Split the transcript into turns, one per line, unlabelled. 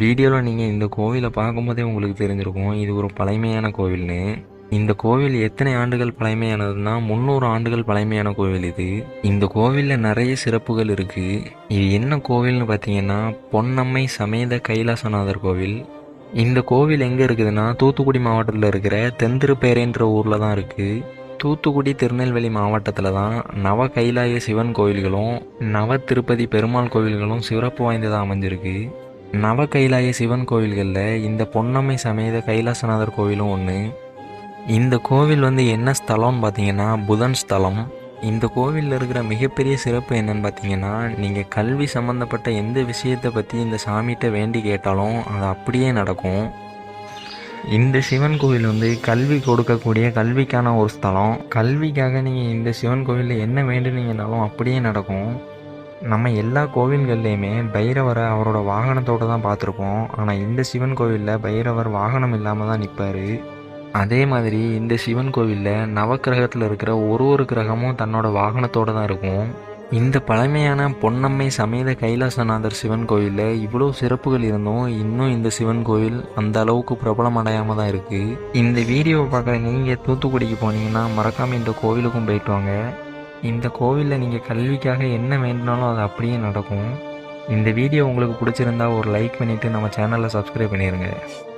வீடியோவில் நீங்கள் இந்த கோவிலை பார்க்கும்போதே உங்களுக்கு தெரிஞ்சிருக்கும். இது ஒரு பழமையான கோவில்னு. இந்த கோவில் எத்தனை ஆண்டுகள் பழமையானதுன்னா முந்நூறு ஆண்டுகள் பழமையான கோவில் இது. இந்த கோவிலில் நிறைய சிறப்புகள் இருக்குது இது என்ன கோவில்னு பார்த்தீங்கன்னா பொன்னம்மை சமேத கைலாசநாதர் கோவில். இந்த கோவில் எங்கே இருக்குதுன்னா தூத்துக்குடி மாவட்டத்தில் இருக்கிற தெந்திருப்பேரைன்ற ஊரில் தான் இருக்குது தூத்துக்குடி திருநெல்வேலி மாவட்டத்தில் தான் நவ கைலாய சிவன் கோவில்களும் நவ திருப்பதி பெருமாள் கோவில்களும் சிறப்பு வாய்ந்ததாக அமைஞ்சிருக்கு. நவ கைலாய சிவன் கோவில்களில் இந்த பொன்னம்மை சமேத கைலாசநாதர் கோவிலும் ஒன்று இந்த கோவில் வந்து என்ன ஸ்தலம்னு பார்த்தீங்கன்னா புதன் ஸ்தலம். இந்த கோவிலில் இருக்கிற மிகப்பெரிய சிறப்பு என்னன்னு பார்த்தீங்கன்னா நீங்கள் கல்வி சம்மந்தப்பட்ட எந்த விஷயத்தை பற்றி இந்த சாமிகிட்ட வேண்டி கேட்டாலும் அது அப்படியே நடக்கும். இந்த சிவன் கோவில் வந்து கல்வி கொடுக்கக்கூடிய கல்விக்கான ஒரு ஸ்தலம். கல்விக்காக நீங்கள் இந்த சிவன் கோவிலில் என்ன வேண்டுனீங்கனாலும் அப்படியே நடக்கும். நம்ம எல்லா கோவில்கள்லையுமே பைரவரை அவரோட வாகனத்தோடு தான் பார்த்துருப்போம். ஆனால் இந்த சிவன் கோவிலில் பைரவர் வாகனம் இல்லாமல் தான் நிற்பார் அதே மாதிரி இந்த சிவன் கோவிலில் நவக்கிரகத்தில் இருக்கிற ஒரு ஒரு கிரகமும் தன்னோட வாகனத்தோடு தான் இருக்கும். இந்த பழமையான பொன்னம்மை சமேத கைலாசநாதர் சிவன் கோவிலில் இவ்வளோ சிறப்புகள் இருந்தும் இன்னும் இந்த சிவன் கோவில் அந்த அளவுக்கு பிரபலம் அடையாமல் தான் இருக்குது இந்த வீடியோவை பார்க்குற நீங்கள் தூத்துக்குடிக்கு போனீங்கன்னா மறக்காமல் இந்த கோவிலுக்கும் போயிட்டு வாங்க. இந்த கோவிலில் நீங்கள் கல்விக்காக என்ன வேண்டினாலும் அது அப்படியே நடக்கும். இந்த வீடியோ உங்களுக்கு பிடிச்சிருந்தா ஒரு லைக் பண்ணிவிட்டு நம்ம சேனலை சப்ஸ்கிரைப் பண்ணிடுங்க